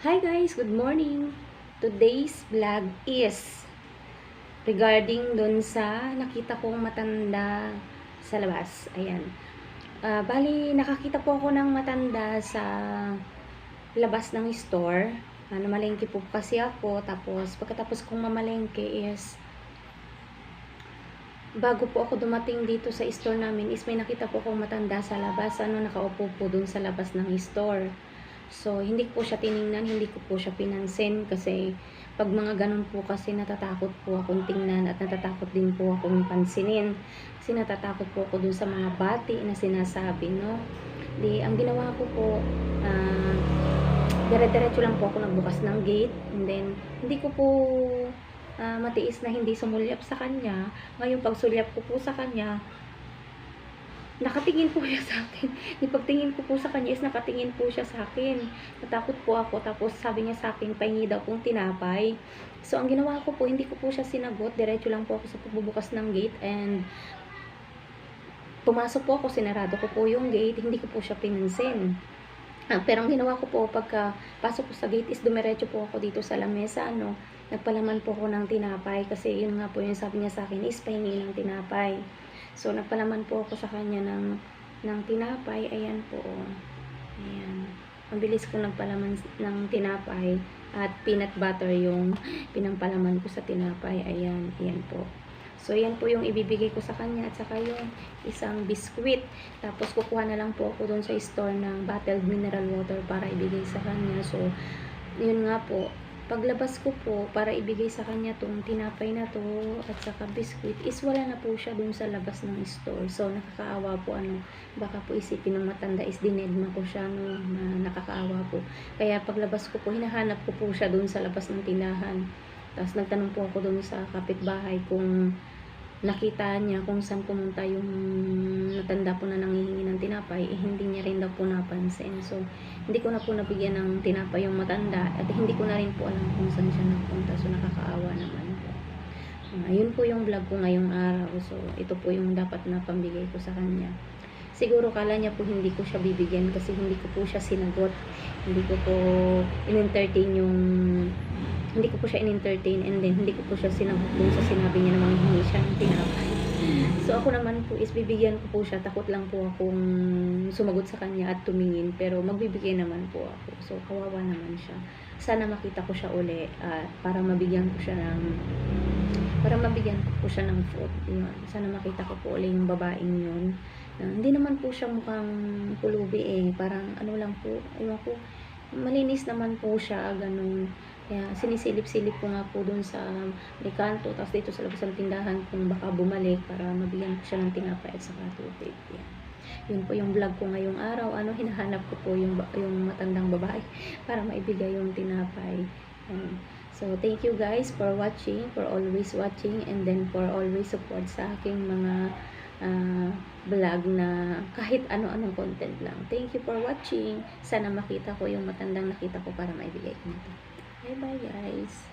Hi guys, good morning. Today's vlog is regarding dun sa nakita kong matanda sa labas. Ayan. Ah, bali, nakakita po ako ng matanda sa labas ng store. Ano, malengke po kasi ako. Tapos, pagkatapos kong mamalengke is bago po ako dumating dito sa store namin is may nakita po akong matanda sa labas. Ano, nakaupo po dun sa labas ng store. So, hindi ko po siya tiningnan, hindi ko po siya pinansin kasi pag mga ganun po kasi natatakot po akong tingnan at natatakot din po akong pansinin. Kasi natatakot po ako dun sa mga bati na sinasabi, no? Di, ang ginawa ko po, ah, dire-diretso lang po ako nagbukas ng gate and then hindi ko po ah, matiis na hindi sumulyap sa kanya. Ngayon, pag sulyap ko po sa kanya, nakatingin po siya sa akin. Di pagtingin ko po sa kanya is nakatingin po siya sa akin. Natakot po ako. Tapos sabi niya sa akin, pahingi daw pong tinapay. So, ang ginawa ko po, hindi ko po siya sinagot. Diretso lang po ako sa pagbubukas ng gate and pumasok po ako, sinarado ko po yung gate. Hindi ko po siya pinansin. Ah, pero ang ginawa ko po pagka pasok ko sa gate is dumiretso po ako dito sa lamesa ano nagpalaman po ako ng tinapay kasi yun nga po yung sabi niya sa akin is pahingi ng tinapay so nagpalaman po ako sa kanya ng ng tinapay ayan po oh. ayan mabilis ko nagpalaman ng tinapay at peanut butter yung pinampalaman ko sa tinapay ayan ayan po So, yan po yung ibibigay ko sa kanya at saka yung isang biskwit. Tapos, kukuha na lang po ako dun sa store ng bottled mineral water para ibigay sa kanya. So, yun nga po. Paglabas ko po, para ibigay sa kanya tong tinapay na to at saka biskwit, is wala na po siya dun sa labas ng store. So, nakakaawa po ano, baka po isipin ng matanda is dinedma ko siya no, na nakakaawa po. Kaya paglabas ko po, hinahanap ko po siya dun sa labas ng tinahan. Tapos nagtanong po ako dun sa kapitbahay kung nakita niya kung saan pumunta yung natanda po na nangihingi ng tinapay, eh, hindi niya rin daw po napansin. So, hindi ko na po nabigyan ng tinapay yung matanda at hindi ko na rin po alam kung saan siya napunta. So, nakakaawa naman po. Uh, po yung vlog ko ngayong araw. So, ito po yung dapat na pambigay ko sa kanya. Siguro kala niya po hindi ko siya bibigyan kasi hindi ko po siya sinagot. Hindi ko po in-entertain yung hindi ko po siya in-entertain and then hindi ko po siya sinagot dun sa sinabi niya na manghihingi siya ng tinapay. So ako naman po is bibigyan ko po siya. Takot lang po akong sumagot sa kanya at tumingin pero magbibigay naman po ako. So kawawa naman siya. Sana makita ko siya uli at para mabigyan ko siya ng para mabigyan ko po siya ng food. Yun. Sana makita ko po uli yung babaeng yun. Na hindi naman po siya mukhang pulubi eh. Parang ano lang po, ewan ko, malinis naman po siya, ganun. Kaya sinisilip-silip ko nga po dun sa may kanto, tapos dito sa labas ng tindahan kung baka bumalik para mabigyan ko siya ng tinapay at saka tubig. Yan. Yun po yung vlog ko ngayong araw. Ano, hinahanap ko po yung, yung matandang babae para maibigay yung tinapay. Yan. So, thank you guys for watching, for always watching, and then for always support sa aking mga ah, vlog na kahit ano-anong content lang. Thank you for watching. Sana makita ko yung matandang nakita ko para maibigay ko nito. Bye-bye guys!